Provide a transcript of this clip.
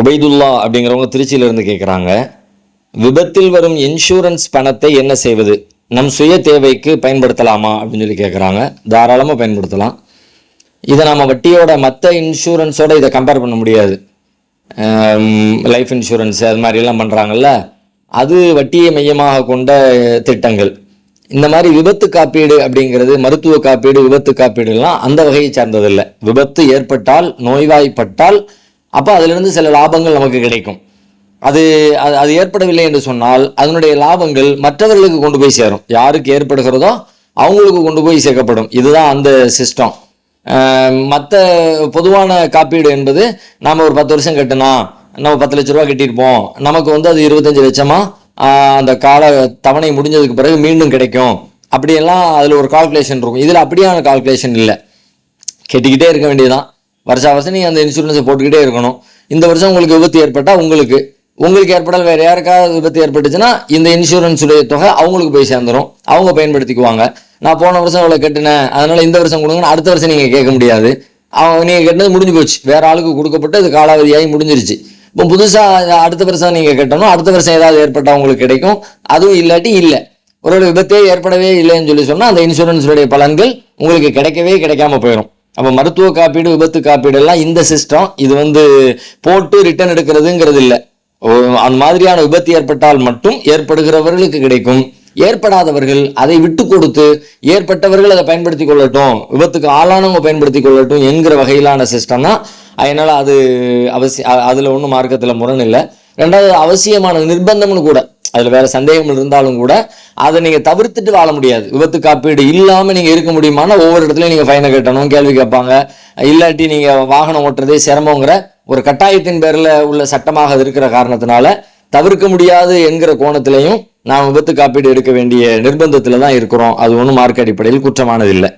உபைதுல்லா அப்படிங்கிறவங்க திருச்சியிலிருந்து கேட்குறாங்க விபத்தில் வரும் இன்சூரன்ஸ் பணத்தை என்ன செய்வது? நம் சுய தேவைக்கு பயன்படுத்தலாமா? அப்படின்னு சொல்லி கேட்குறாங்க தாராளமாக பயன்படுத்தலாம். இதை நம்ம வட்டியோட மற்ற இன்சூரன்ஸோடு இதை கம்பேர் பண்ண முடியாது. லைஃப் இன்சூரன்ஸ் அது மாதிரிலாம் பண்ணுறாங்கல்ல அது வட்டியை மையமாக கொண்ட திட்டங்கள். இந்த மாதிரி விபத்து காப்பீடு அப்படிங்கிறது மருத்துவ காப்பீடு விபத்து காப்பீடுலாம் அந்த வகையை சார்ந்ததில்லை. விபத்து ஏற்பட்டால் நோய்வாய்ப்பட்டால் அப்போ அதிலிருந்து சில லாபங்கள் நமக்கு கிடைக்கும். அது அது அது ஏற்படவில்லை என்று சொன்னால் அதனுடைய லாபங்கள் மற்றவர்களுக்கு கொண்டு போய் சேரும். யாருக்கு ஏற்படுகிறதோ அவங்களுக்கு கொண்டு போய் சேர்க்கப்படும். இதுதான் அந்த சிஸ்டம் மற்ற பொதுவான காப்பீடு என்பது நாம் ஒரு பத்து வருஷம் கட்டினா நம்ம பத்து லட்ச ரூபா கட்டியிருப்போம். நமக்கு வந்து அது இருபத்தஞ்சு லட்சமாக அந்த கால தவணை முடிஞ்சதுக்கு பிறகு மீண்டும் கிடைக்கும். அப்படியெல்லாம் அதில் ஒரு கால்குலேஷன் இருக்கும். இதில் அப்படியான கால்குலேஷன் இல்லை. கெட்டிக்கிட்டே இருக்க வேண்டியதுதான். வருஷா வருஷம் நீங்கள் அந்த இன்சூரன்ஸை போட்டுக்கிட்டே இருக்கணும். இந்த வருஷம் உங்களுக்கு விபத்து ஏற்பட்டால் உங்களுக்கு. உங்களுக்கு ஏற்படால் வேறு யாருக்காவது விபத்து ஏற்பட்டுச்சுன்னா இந்த இன்சூரன்ஸுடைய தொகை அவங்களுக்கு போய் சேர்ந்துரும். அவங்க பயன்படுத்திக்குவாங்க. நான் போன வருஷம் இவ்வளோ கட்டினேன். அதனால் இந்த வருஷம் கொடுங்கன்னு அடுத்த வருஷம் நீங்கள் கேட்க முடியாது. அவங்க நீங்கள் கட்டினது முடிஞ்சு போச்சு. வேறு ஆளுக்கு கொடுக்கப்பட்டு அது காலாவதியாகி முடிஞ்சிருச்சு. இப்போ புதுசாக அடுத்த வருஷம் நீங்கள் கட்டணும். அடுத்த வருஷம் ஏதாவது ஏற்பட்டால் உங்களுக்கு கிடைக்கும். அதுவும் இல்லாட்டி இல்லை. ஒரு விபத்தே ஏற்படவே இல்லைன்னு சொல்லி சொன்னால் அந்த இன்சூரன்ஸுடைய பலன்கள் உங்களுக்கு கிடைக்கவே கிடைக்காம போயிடும் அப்போ மருத்துவ காப்பீடு விபத்து காப்பீடு எல்லாம் இந்த சிஸ்டம் இது வந்து போட்டு ரிட்டர்ன் எடுக்கிறதுங்கிறது இல்லை அந்த மாதிரியான விபத்து ஏற்பட்டால் மட்டும் ஏற்படுகிறவர்களுக்கு கிடைக்கும். ஏற்படாதவர்கள் அதை விட்டு கொடுத்து ஏற்பட்டவர்கள் அதை பயன்படுத்தி கொள்ளட்டும். விபத்துக்கு ஆளானவங்க பயன்படுத்தி கொள்ளட்டும் என்கிற வகையிலான சிஸ்டம் தான். அதனால அது அவசிய அதில் ஒன்றும் மார்க்கத்தில் முரண் இல்லை. ரெண்டாவது அவசியமான நிர்பந்தம்னு கூட. அதில் வேறு சந்தேகம் இருந்தாலும் கூட அதை நீங்கள் தவிர்த்துட்டு வாழ முடியாது. விபத்து காப்பீடு இல்லாமல் நீங்கள் இருக்க முடியுமானா ஒவ்வொரு இடத்துலையும் நீங்கள் ஃபைனை கட்டணும் கேள்வி கேட்பாங்க. இல்லாட்டி நீங்கள் வாகனம் ஓட்டுறதே சிரமங்கிற ஒரு கட்டாயத்தின் பேரில் உள்ள சட்டமாக அது இருக்கிற காரணத்தினால தவிர்க்க முடியாது என்கிற கோணத்திலையும் நாம் விபத்து காப்பீடு எடுக்க வேண்டிய நிர்பந்தத்தில் தான் இருக்கிறோம். அது ஒன்றும் மார்க் அடிப்படையில் குற்றமானது இல்லை